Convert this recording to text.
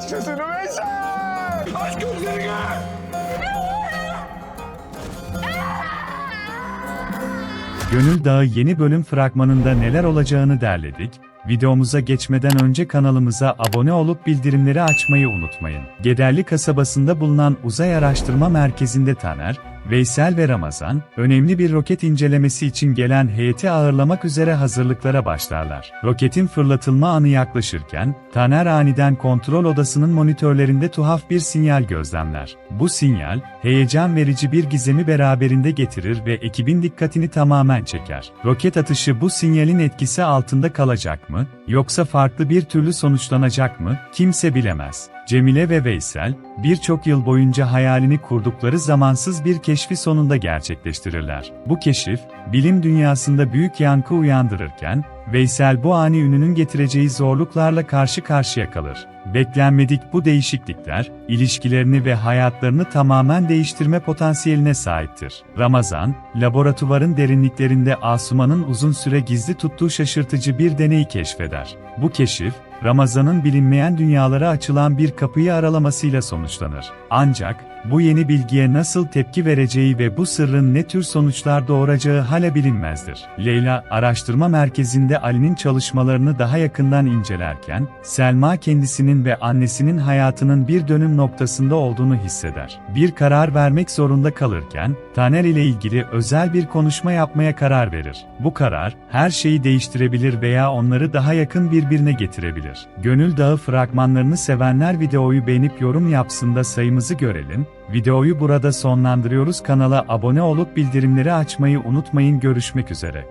Gözünü Veysel! Aç gözlerini! Gönül Dağı yeni bölüm fragmanında neler olacağını derledik. Videomuza geçmeden önce kanalımıza abone olup bildirimleri açmayı unutmayın. Gederli kasabasında bulunan Uzay Araştırma Merkezi'nde Taner, Veysel ve Ramazan, önemli bir roket incelemesi için gelen heyeti ağırlamak üzere hazırlıklara başlarlar. Roketin fırlatılma anı yaklaşırken, Taner aniden kontrol odasının monitörlerinde tuhaf bir sinyal gözlemler. Bu sinyal, heyecan verici bir gizemi beraberinde getirir ve ekibin dikkatini tamamen çeker. Roket atışı bu sinyalin etkisi altında kalacak mı, yoksa farklı bir türlü sonuçlanacak mı, kimse bilemez. Cemile ve Veysel, birçok yıl boyunca hayalini kurdukları zamansız bir keşfi sonunda gerçekleştirirler. Bu keşif, bilim dünyasında büyük yankı uyandırırken, Veysel bu ani ününün getireceği zorluklarla karşı karşıya kalır. Beklenmedik bu değişiklikler, ilişkilerini ve hayatlarını tamamen değiştirme potansiyeline sahiptir. Ramazan, laboratuvarın derinliklerinde Asuman'ın uzun süre gizli tuttuğu şaşırtıcı bir deneyi keşfeder. Bu keşif, Ramazan'ın bilinmeyen dünyalara açılan bir kapıyı aralamasıyla sonuçlanır. Ancak, bu yeni bilgiye nasıl tepki vereceği ve bu sırrın ne tür sonuçlar doğuracağı hala bilinmezdir. Leyla, araştırma merkezinde Ali'nin çalışmalarını daha yakından incelerken, Selma kendisinin ve annesinin hayatının bir dönüm noktasında olduğunu hisseder. Bir karar vermek zorunda kalırken, Taner ile ilgili özel bir konuşma yapmaya karar verir. Bu karar, her şeyi değiştirebilir veya onları daha yakın birbirine getirebilir. Gönül Dağı fragmanlarını sevenler videoyu beğenip yorum yapsın da sayımızı görelim. Videoyu burada sonlandırıyoruz. Kanala abone olup bildirimleri açmayı unutmayın. Görüşmek üzere.